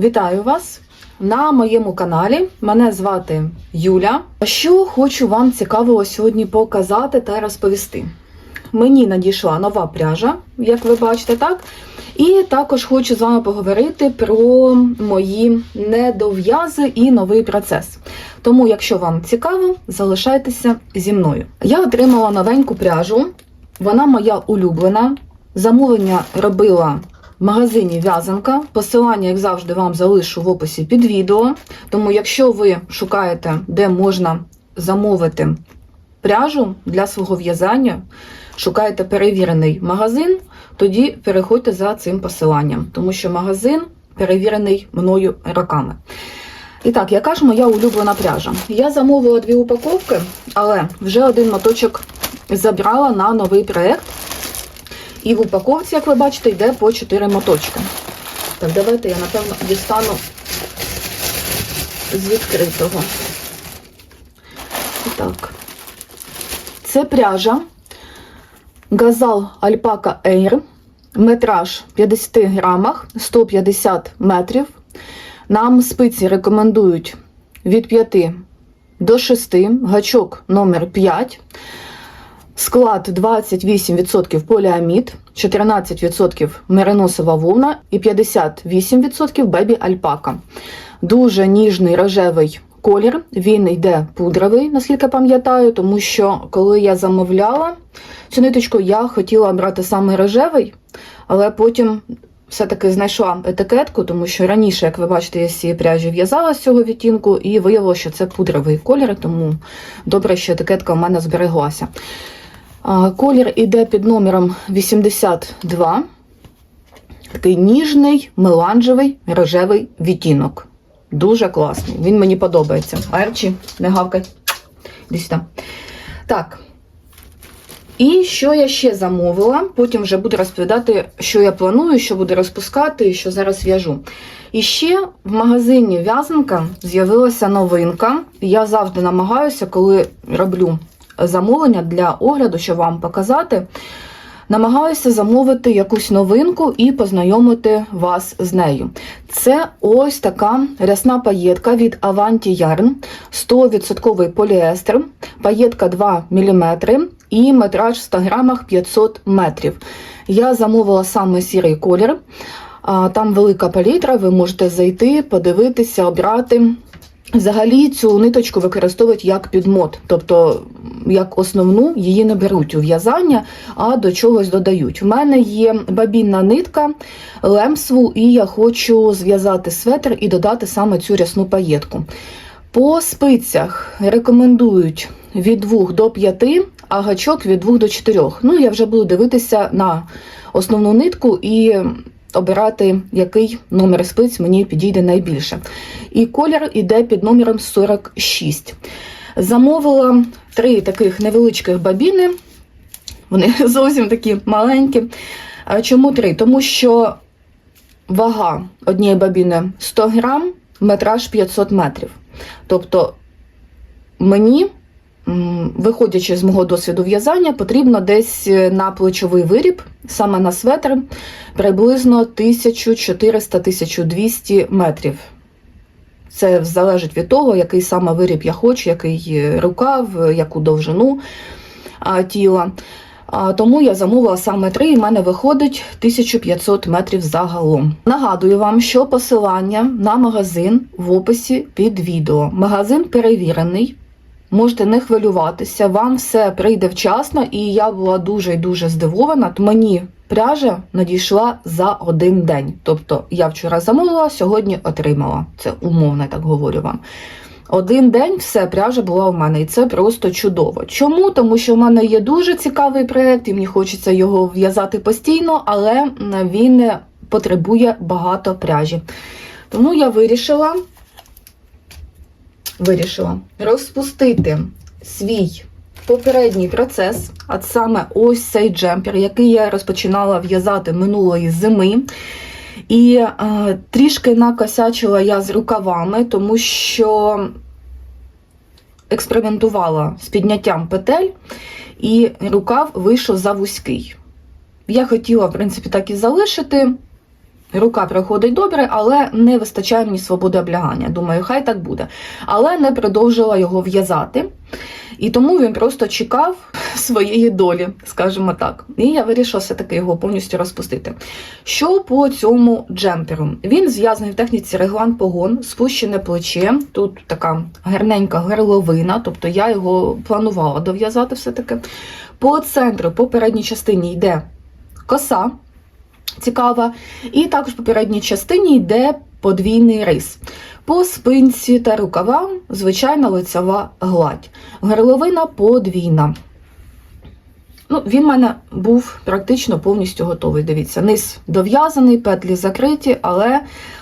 Вітаю вас на моєму каналі. Мене звати Юля. Що хочу вам цікавого сьогодні показати та розповісти. Мені надійшла нова пряжа, як ви бачите, так? І також хочу з вами поговорити про мої недов'язи і новий процес. Тому, якщо вам цікаво, залишайтеся зі мною. Я отримала новеньку пряжу, вона моя улюблена. Замовлення робила в магазині В'язанка. Посилання, як завжди, вам залишу в описі під відео. Тому, якщо ви шукаєте, де можна замовити пряжу для свого в'язання, шукаєте перевірений магазин, тоді переходьте за цим посиланням, тому що магазин перевірений мною роками. І так, яка ж моя улюблена пряжа? Я замовила дві упаковки, але вже один моточок забрала на новий проєкт. І в упаковці, як ви бачите, йде по 4 моточки. Так, давайте я, напевно, дістану з відкритого. Так. Це пряжа Газал Альпака Air. Метраж 50 грамах, 150 метрів. Нам спиці рекомендують від 5 до 6, гачок номер 5. Склад 28% поліамід, 14% мериносова вовна і 58% бебі альпака. Дуже ніжний рожевий колір. Він йде пудровий, наскільки пам'ятаю, тому що коли я замовляла цю ниточку, я хотіла брати саме рожевий, але потім все-таки знайшла етикетку, тому що раніше, як ви бачите, я з цієї пряжі в'язала з цього відтінку і виявилося, що це пудровий колір, тому добре, що етикетка в мене збереглася. Колір іде під номером 82. Такий ніжний, меланжевий, рожевий відтінок. Дуже класний. Він мені подобається. Арчі, не гавкай. Іди сюди. Так. І що я ще замовила? Потім вже буду розповідати, що я планую, що буду розпускати і що зараз в'яжу. І ще в магазині В'язанка з'явилася новинка. Я завжди намагаюся, коли роблю замовлення для огляду, щоб вам показати. Намагаюся замовити якусь новинку і познайомити вас з нею. Це ось така рясна паєтка від Avanti Yarn, 100% поліестер, паєтка 2 мм і метраж в 100 грамах 500 метрів. Я замовила саме сірий колір. Там велика палітра, ви можете зайти, подивитися, обрати. Взагалі цю ниточку використовують як підмот, тобто як основну її не беруть у в'язання, а до чогось додають. У мене є бабінна нитка лемсву, і я хочу зв'язати светр і додати саме цю рясну паєтку. По спицях рекомендують від 2 до 5, а гачок від 2 до 4. Ну, я вже буду дивитися на основну нитку і обирати, який номер спиць мені підійде найбільше. І колір іде під номером 46. Замовила три таких невеличких бабіни. Вони зовсім такі маленькі. Чому три? Тому що вага однієї бабіни 100 грам, метраж 500 метрів. Тобто мені, виходячи з мого досвіду в'язання, потрібно десь на плечовий виріб, саме на светр, приблизно 1400-1200 метрів. Це залежить від того, який саме виріб я хочу, який рукав, яку довжину тіла. Тому я замовила саме три, і в мене виходить 1500 метрів загалом. Нагадую вам, що посилання на магазин в описі під відео. Магазин перевірений. Можете не хвилюватися, вам все прийде вчасно, і я була дуже і дуже здивована. Мені пряжа надійшла за один день. Тобто я вчора замовила, сьогодні отримала. Це умовно, так говорю вам. Один день все, пряжа була у мене, і це просто чудово. Чому? Тому що в мене є дуже цікавий проєкт, і мені хочеться його в'язати постійно, але він потребує багато пряжі. Тому я вирішила вирішила розпустити свій попередній процес, а саме ось цей джемпер, який я розпочинала в'язати минулої зими. І е, трішки накосячила я з рукавами, тому що експериментувала з підняттям петель, і рукав вийшов за вузький. Я хотіла, в принципі, так і залишити. Рука проходить добре, але не вистачає мені свободи облягання. Думаю, хай так буде. Але не продовжила його в'язати. І тому він просто чекав своєї долі, скажімо так. І я вирішила все-таки його повністю розпустити. Що по цьому джемперу? Він зв'язаний в техніці реглан погон, спущене плече. Тут така гарненька горловина, тобто я його планувала дов'язати все-таки. По центру, по передній частині йде коса цікава, і також по передній частині йде подвійний рис. По спинці та рукавам звичайна лицева гладь. Горловина подвійна. Ну, він в мене був практично повністю готовий. Дивіться, низ дов'язаний, петлі закриті, але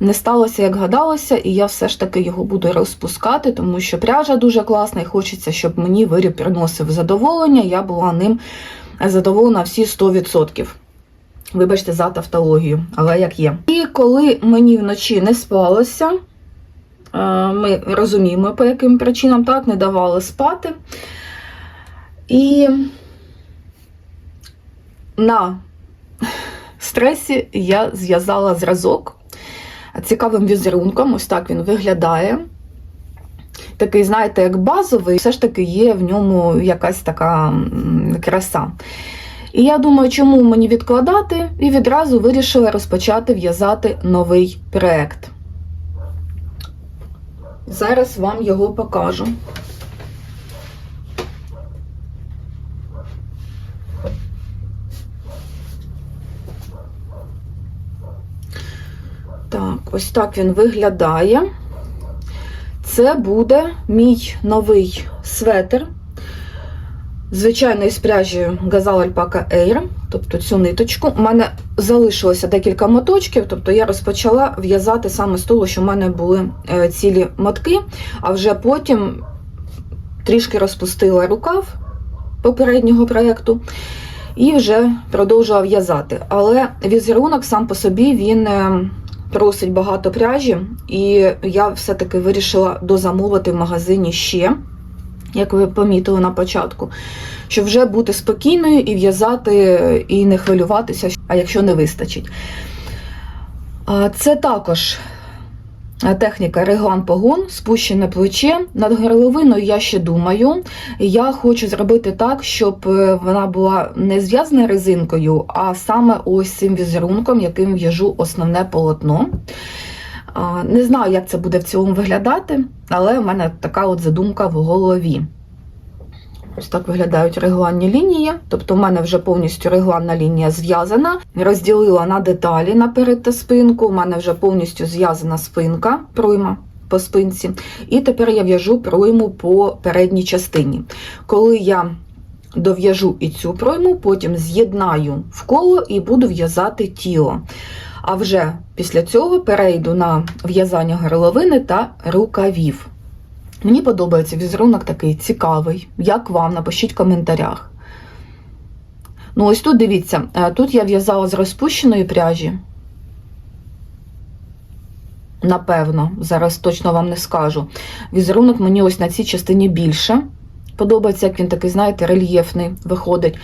не сталося, як гадалося, і я все ж таки його буду розпускати, тому що пряжа дуже класна, і хочеться, щоб мені виріб приносив задоволення. Я була ним задоволена всі 100%. Вибачте за тавтологію, але як є. І коли мені вночі не спалося, е, ми розуміємо, по яким причинам так не давали спати. І на стресі я зв'язала зразок цікавим візерунком. Ось так він виглядає. Такий, знаєте, як базовий, все ж таки є в ньому якась така краса. І я думаю, чому мені відкладати, і відразу вирішила розпочати в'язати новий проект. Зараз вам його покажу. Так, ось так він виглядає. Це буде мій новий светр. Звичайно, із пряжі Gazal Alpaca Air, тобто цю ниточку. У мене залишилося декілька моточків, тобто я розпочала в'язати саме з того, що в мене були е, цілі мотки, а вже потім трішки розпустила рукав попереднього проєкту і вже продовжила в'язати. Але візерунок сам по собі він е, просить багато пряжі, і я все-таки вирішила дозамовити в магазині ще як ви помітили на початку, щоб вже бути спокійною і в'язати, і не хвилюватися, а якщо не вистачить. Це також техніка реглан погон, спущене плече. Над горловиною я ще думаю. Я хочу зробити так, щоб е, вона була не зв'язана резинкою, а саме ось цим візерунком, яким в'яжу основне полотно. Не знаю, як це буде в цілому виглядати, але в мене така от задумка в голові. Ось так виглядають регланні лінії. Тобто, в мене вже повністю регланна лінія зв'язана. Розділила на деталі наперед та спинку. У мене вже повністю зв'язана спинка, пройма по спинці. І тепер я в'яжу пройму по передній частині. Коли я дов'яжу і цю пройму, потім з'єднаю в коло і буду в'язати тіло. А вже після цього перейду на в'язання горловини та рукавів. Мені подобається візерунок такий цікавий. Як вам? Напишіть в коментарях. Ну, ось тут дивіться, е, тут я в'язала з розпущеної пряжі. Напевно, зараз точно вам не скажу. Візерунок мені ось на цій частині більше. Подобається, як він такий, знаєте, рельєфний виходить.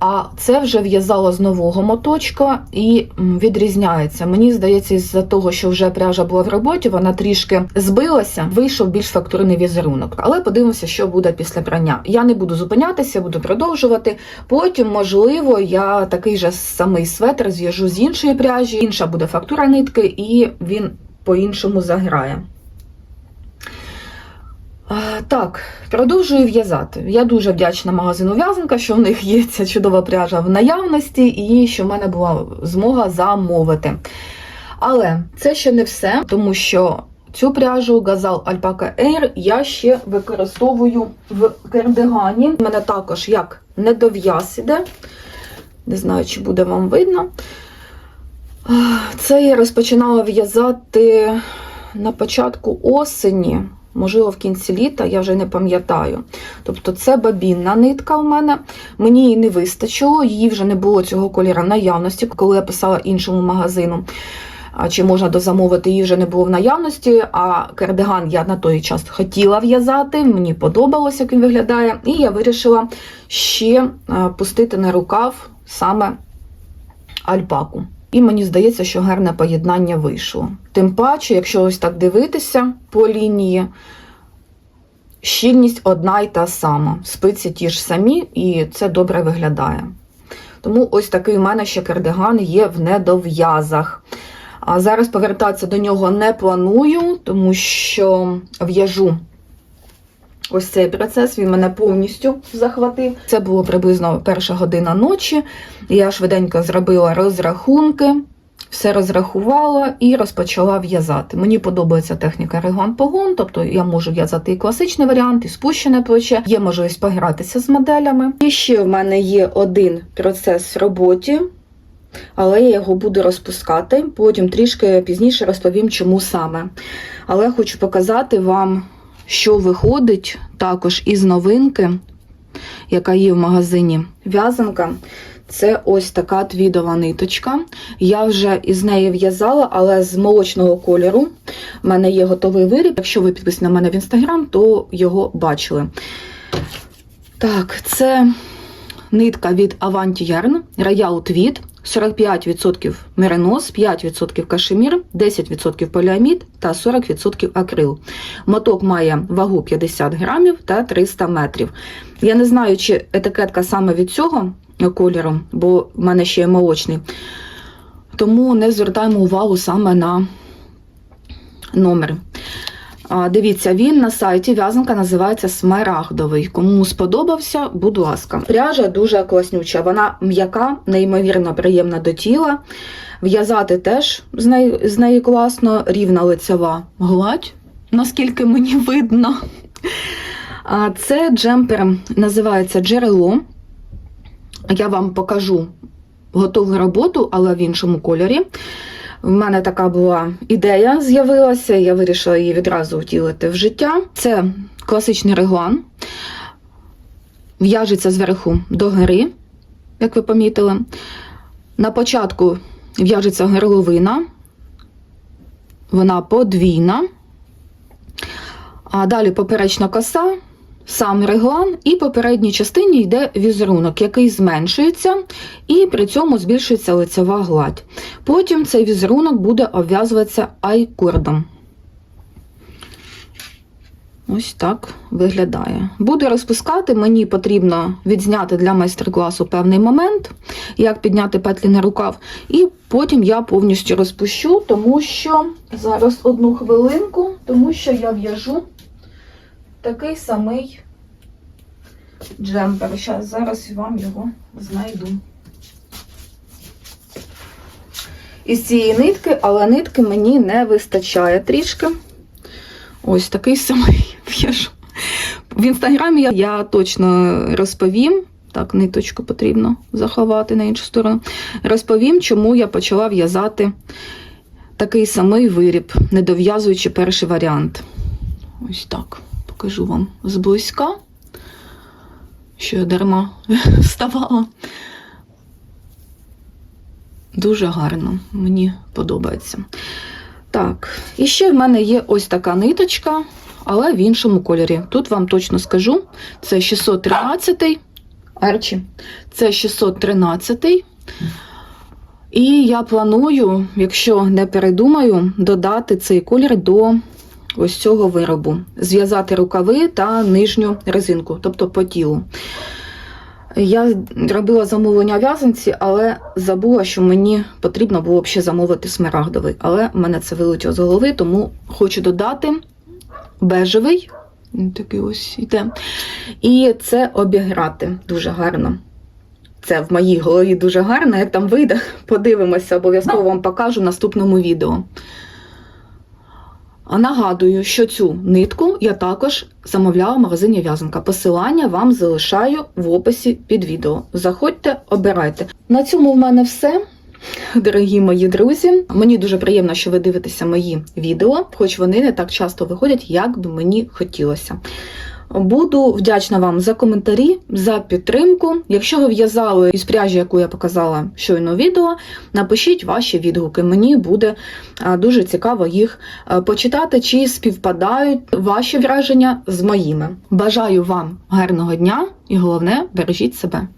А це вже в'язала з нового моточка і відрізняється. Мені здається, із-за того, що вже пряжа була в роботі, вона трішки збилася, вийшов більш фактурний візерунок. Але подивимося, що буде після прання. Я не буду зупинятися, буду продовжувати. Потім, можливо, я такий же самий светр зв'яжу з іншої пряжі, інша буде фактура нитки, і він по-іншому заграє. Так, продовжую в'язати. Я дуже вдячна магазину в'язанка, що в них є ця чудова пряжа в наявності, і що в мене була змога замовити. Але це ще не все, тому що цю пряжу Gazal Alpaca Air я ще використовую в кардигані. У мене також як недов'яз іде. Не знаю, чи буде вам видно. Це я розпочинала в'язати на початку осені. Можливо, в кінці літа, я вже не пам'ятаю. Тобто це бабінна нитка у мене. Мені її не вистачило, її вже не було цього кольору в наявності, коли я писала іншому магазину. Чи можна дозамовити, її вже не було в наявності, а кардиган я на той час хотіла в'язати, мені подобалося, як він виглядає, і я вирішила ще пустити на рукав саме альпаку. І мені здається, що гарне поєднання вийшло. Тим паче, якщо ось так дивитися по лінії, щільність одна й та сама. Спиці ті ж самі, і це добре виглядає. Тому ось такий у мене ще кардиган є в недов'язах. А зараз повертатися до нього не планую, тому що в'яжу ось цей процес, він мене повністю захватив. Це було приблизно перша година ночі. Я швиденько зробила розрахунки, все розрахувала і розпочала в'язати. Мені подобається техніка реглан-погон, тобто я можу в'язати і класичний варіант, і спущене плече, є можливість погратися з моделями. І ще в мене є один процес в роботі. Але я його буду розпускати, потім трішки пізніше розповім, чому саме. Але хочу показати вам, що виходить також із новинки, яка є в магазині в'язанка. Це ось така твідова ниточка. Я вже із неї в'язала, але з молочного кольору. У мене є готовий виріб. Якщо ви підписані на мене в інстаграм, то його бачили. Так, це нитка від Avanti Yarn, Royal Tweed, 45% меринос, 5% кашемір, 10% поліамід та 40% акрил. Моток має вагу 50 грамів та 300 метрів. Я не знаю, чи етикетка саме від цього кольору, бо в мене ще є молочний. Тому не звертаємо увагу саме на номер. Дивіться, він на сайті в'язанка називається Смарагдовий. Кому сподобався, будь ласка. Пряжа дуже класнюча, вона м'яка, неймовірно приємна до тіла. В'язати теж з неї, з неї класно, рівна лицева гладь, наскільки мені видно. А Це джемпер називається джерело. Я вам покажу готову роботу, але в іншому кольорі. В мене така була ідея з'явилася, я вирішила її відразу втілити в життя. Це класичний реглан, в'яжеться зверху до гори, як ви помітили. На початку в'яжеться горловина, вона подвійна, а далі поперечна коса, сам реглан, і по передній частині йде візерунок, який зменшується, і при цьому збільшується лицева гладь. Потім цей візерунок буде обв'язуватися айкордом. Ось так виглядає. Буду розпускати, мені потрібно відзняти для майстер-класу певний момент, як підняти петлі на рукав, і потім я повністю розпущу, тому що зараз одну хвилинку, тому що я в'яжу такий самий джемпер. Зараз, зараз вам його знайду. Із цієї нитки, але нитки мені не вистачає трішки. Ось такий самий. В інстаграмі я точно розповім. Так, ниточку потрібно заховати на іншу сторону. Розповім, чому я почала в'язати такий самий виріб, не дов'язуючи перший варіант. Ось так. Покажу вам зблизька, що я дарма вставала. Дуже гарно, мені подобається. Так, і ще в мене є ось така ниточка, але в іншому кольорі. Тут вам точно скажу: це 613 Арчі, це 613 І я планую, якщо не передумаю, додати цей колір до ось цього виробу. Зв'язати рукави та нижню резинку, тобто по тілу. Я робила замовлення в'язанці, але забула, що мені потрібно було б ще замовити смарагдовий. Але в мене це вилетіло з голови, тому хочу додати бежевий. Такий ось йде. І це обіграти дуже гарно. Це в моїй голові дуже гарно. Як там вийде, подивимося, обов'язково вам покажу в наступному відео. А Нагадую, що цю нитку я також замовляла в магазині в'язанка. Посилання вам залишаю в описі під відео. Заходьте, обирайте. На цьому в мене все. Дорогі мої друзі, мені дуже приємно, що ви дивитеся мої відео, хоч вони не так часто виходять, як би мені хотілося. Буду вдячна вам за коментарі, за підтримку. Якщо ви в'язали із пряжі, яку я показала щойно відео, напишіть ваші відгуки. Мені буде дуже цікаво їх почитати, чи співпадають ваші враження з моїми. Бажаю вам гарного дня і головне, бережіть себе.